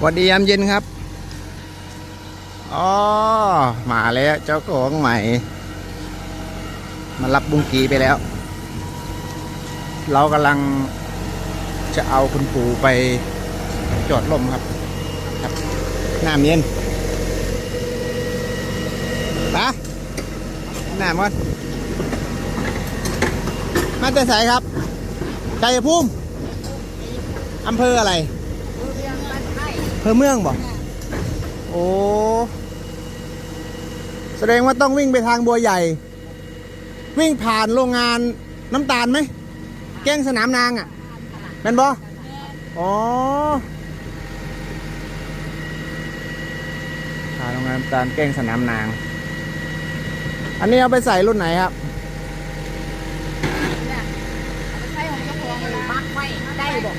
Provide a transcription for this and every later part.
วัสดียามเย็นครับ อ๋อ มาแล้วเจ้าของใหม่ มารับบุ้งกีไปแล้ว เรากำลังจะเอาคุณปู่ไปจอดลมครับครับน้ำเย็นปะน้ำมันมาแต่ใสครับชัยภูมิอำเภออะไร เภอเมืองบ่โอ้แสดงว่าต้องวิ่งไปทางบัวใหญ่ วิ่งผ่านโรงงานน้ำตาลไหมแกล้งสนามนางอะแม่นบ่อ๋อผ่านโรงงานน้ำตาลแกล้งสนามนาง อันนี้เอาไปใส่รุ่นไหนครับใช่ของเจ้าของเวลามักไม่ได้บอก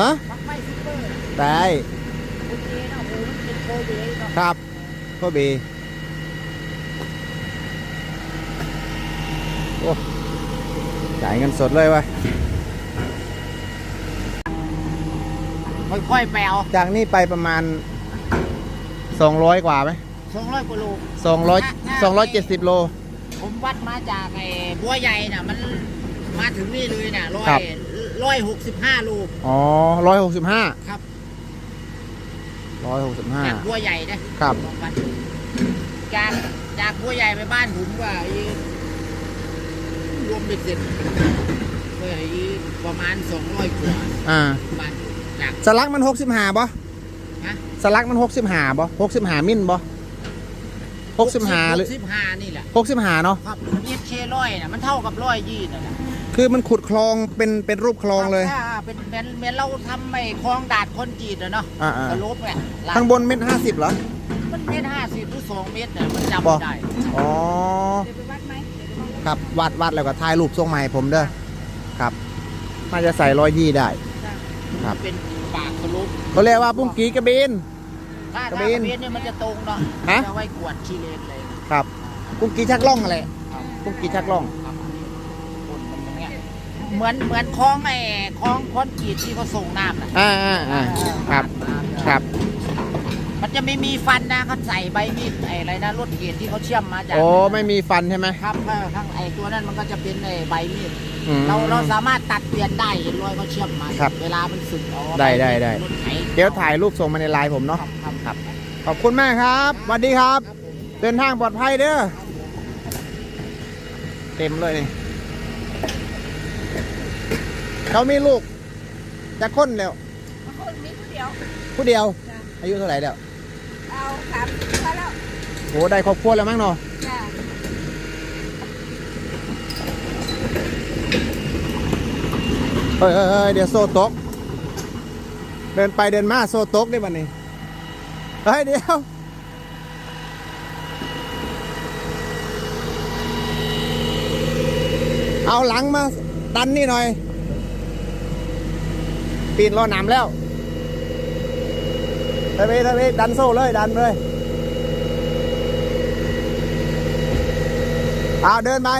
ฮะมักไม่ซุปเปอร์ได้ โอเคเนาะโอ้มันเป็นโคเบเนาะครับก็บีโอ้จ่ายเงินสดเลยวะค่อยๆไปเอาจากนี่ไปประมาณ 200 กว่าไหมสองร้อยกว่าโล 200 270 โล ผมวัดมาจากไอ้บัวใหญ่น่ะ มันมาถึงนี่เลยน่ะร้อครัยบร้อยหกสิบห้าโล อ๋อ 165 ครับ จาก165บัวใหญ่นะครับลองวัดดูจากจากบัวใหญ่ไปบ้านผมก็อีรวมเป็นเสร็จก็อีประมาณสองร้อยกว่าอ่าบ้านผมจากสลักมัน65บ่ฮะสลักมัน65บ่65มิลบ่65หรือสิบห้านี่แหละ65เนาะครับมันเย็บเคร้อยน่ะมันเท่ากับร้อยยี่นั่นแหละ คือมันขุดคลองเป็นเป็นรูปคลองเลยอ่าเป็นเหมือนเหมือนเราทำไอ้คลองดาดคนจีดอะเนาะอ่าสลบเนี่ยลดๆข้างบนเม็ด50เหรอ มันเมตรห้าสิบหรือสองเมตรเนี่ยมันจำบอไม่กได้อ๋อ เดี๋ยวไปวัดไหมเดี๋ยวไปวัดครับวัดวัดแล้วก็ถ่ายรูปส่งมาให้ผมเด้อครับ น่าจะใส่รอยยี่ได้ ครับ เป็นปากสลบเขาเรียกว่าปุ้งกีกระเบน ถ้ากระถ้าเบกนระเบนเนี่ยมันจะตรงเนาะฮะ จะไว้กวดขี้เลนเลยครับปุ้งกีชักล่องอะไรครับปุ้งกีชักล่อง ครับคนมันอย่างเงี้ย เหมือนเหมือนคลองไอ้คลองคอนกรีตที่เขาส่งน้ำน่ะอ่าอ่าอ่าครับ ครับ มันจะไม่มีฟันนะเขาใส่ใบมีดไอ้อะไรนะรถเกตที่เขาเชื่อมมาจากโอ้ ไม่มีฟันใช่ไหมครับข้างข้างไอ้ตัวนั้นมันก็จะเป็นไอ้ใบมีดอืม เราเราสามารถตัดเปลี่ยนได้เห็นรอยเขาเชื่อมมา ครับเวลามันสึกเอาได้ได้ได้ รถไถเดี๋ยวถ่ายรูปส่งมาในไลน์ผมครัเนาะบครับครับ ขอบคุณมากครับสวัสดีครับครับผมเดินทางปลอดภัยเด้อ เต็มเลยนี่ เขามีลูกจะค้นแล้วคนมีผู้เดียว ผู้เดียว จ้ะ อายุเท่าไหร่แล้วเอาสามสิบพอแล้วโอ้ได้ครอบครัวแล้วมั้งเนาะจ้ะเฮ้ยเฮ้ยเฮ้ยเดี๋ยวโซ่ตก เดินไปเดินมาโซ่ตกได้บันนี้เฮ้ยเดี๋ยวเอาหลังมาดันนี่หน่อย ปีนรอนามแล้วเฮ้ยเฮ้ยดันโซ่เลย ดันเลยเอาเดินไป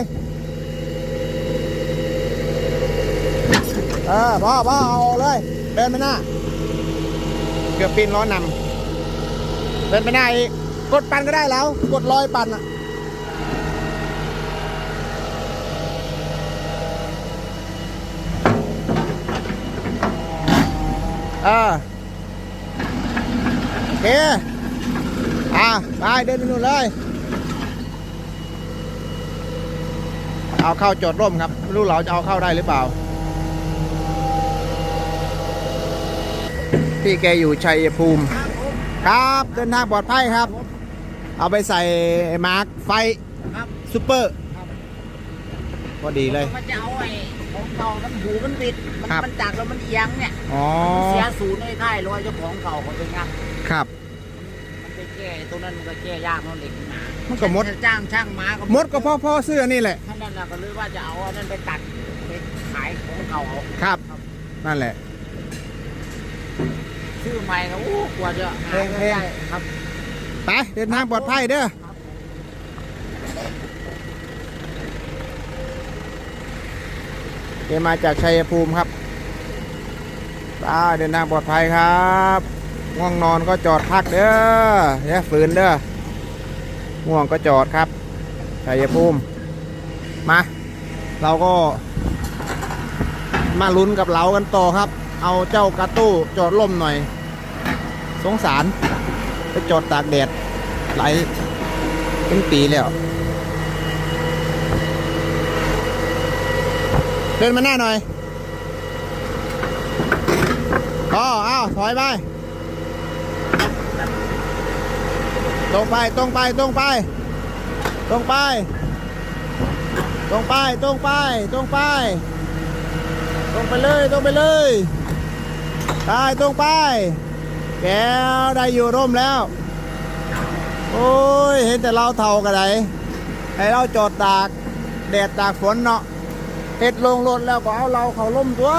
เออพ่อพ่อเอาเลย เดินไปหน้า เกือบปีนล้อนำเดินไปหน้าอีก กดปั่นก็ได้แล้ว กดลอยปั่นอะ เออโอเคอะไปเดินไปนู่นเลยเอาเข้าจอดร่มครับไม่รู้เราจะเอาเข้าได้หรือเปล่าพี่แกอยู่ชัยภูมิ ครับเดินทางปลอดภัยครับ เอาไปใส่มาร์คไฟครับซูเปอร์ครับพอดีเลยมันจะเอาไอ้ ของเก่ามันหูมันบิด มันครับ มันจากแล้วมันเอียงเนี่ยอ๋อเสียศูนย์ในค่ายรอยเจ้าของเก่าเขาเป็นไงครับ มันไปแก้ไอ้ตัวนั้นมันก็แก้ยากเนาะเด็กมามันก็มดถ้าจ้างช่างมาก็มดก็พ่อพ่อเสื้อนี่แหละ ท่านนั่นน่ะก็เลยว่าจะเอาอันนั้นไปตัดไปขายของเก่าเอาครับ นั่นแหละ ชื่อใหม่ก็โอ้กว่าจะหาแพงๆ ได้ครับ ไปเดินทางปลอดภัยเด้อ ครับเกมาจากชัยภูมิครับไปเดินทางปลอดภัยครับง่วงนอนก็จอดพักเด้ออย่าฝืนเด้อง่วงก็จอดครับชัยภูมิมาเราก็มาลุ้นกับเรากันต่อครับ เอาเจ้ากระตู้จอดล่มหน่อย สงสาร ไปจอดตากแดดไหลเป็นปีแล้ว ดินมาหน้าหน่อยอ๋ออ้าวถอยไป ตรงไป ตรงไป ตรงไป ตรงไป ตรงไป ตรงไป ตรงไป ตรงไปเลย ตรงไปเลยได้ตรงไป แก้วได้อยู่ร่มแล้ว โอ้ย เห็นแต่เราเท่ากันไหนให้เราจอดตาก แดดตากฝนเนาะ เห็ดลงรถแล้วก็เอาเราเขาล่มตัว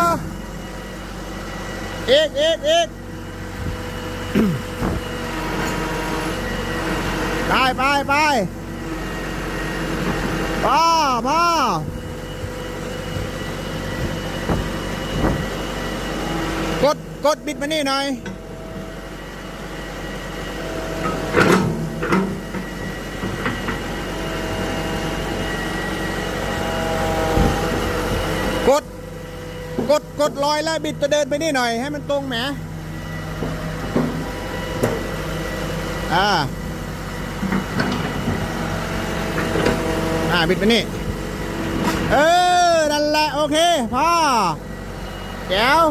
เอกเอกเอกไปไปไปพ่อพ่อกดกดบิดมานี่หน่อย กด ก ดลอยแล้วบิดตัวเดินไปนี่หน่อย ให้มันตรงแหมอ่า อ่าบิดไปนี่ เออ นั่นแหละ โอเคพ่อแก้ว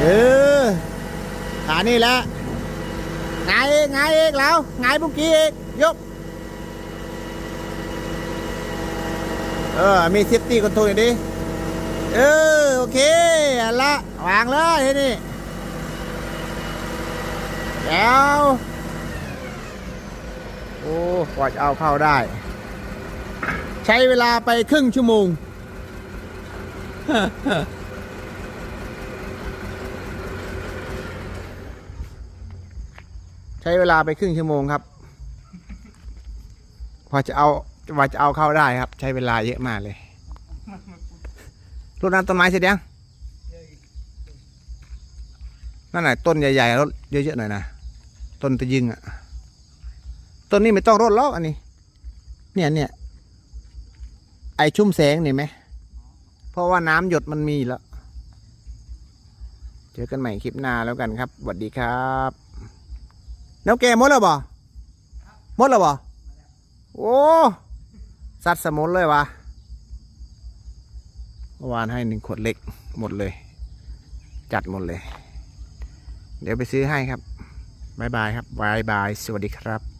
เอออ่านี่แหละไงเองไงเองแล้วไงบุกี้เองยก เออ มีเซฟตี้คอนโทรลอยู่ดิเออ โอเคอันละวางเลยทีนี่แล้วโอ้กว่าจะเอาเข้าได้ ใช้เวลาไปครึ่งชั่วโมงใช้เวลาไปครึ่งชั่วโมงครับ พอจะเอา ว่าจะเอาเข้าได้ครับ ใช้เวลาเยอะมากเลยรดน้ำต้นไม้เสร็จยังนั่นไหนะต้นใหญ่ๆรดเยอะๆหน่อยนะต้นตะยึงอะต้นนี้ไม่ต้องรดหรอกอันนี้ เนี่ยเนี่ยไอชุ่มแสงนี่ไหมเพราะว่าน้ำหยดมันมีแล้วเจอกันใหม่คลิปหน้าแล้วกันครับสวัสดีครับแล้วแกมดแล้วบ่มดแล้วบ่โอ้ สัตว์สมุนเลยวะเมื่อวานให้หนึ่งขวดเล็กหมดเลย จัดหมดเลย เดี๋ยวไปซื้อให้ครับบายบายครับบายบาย สวัสดีครับ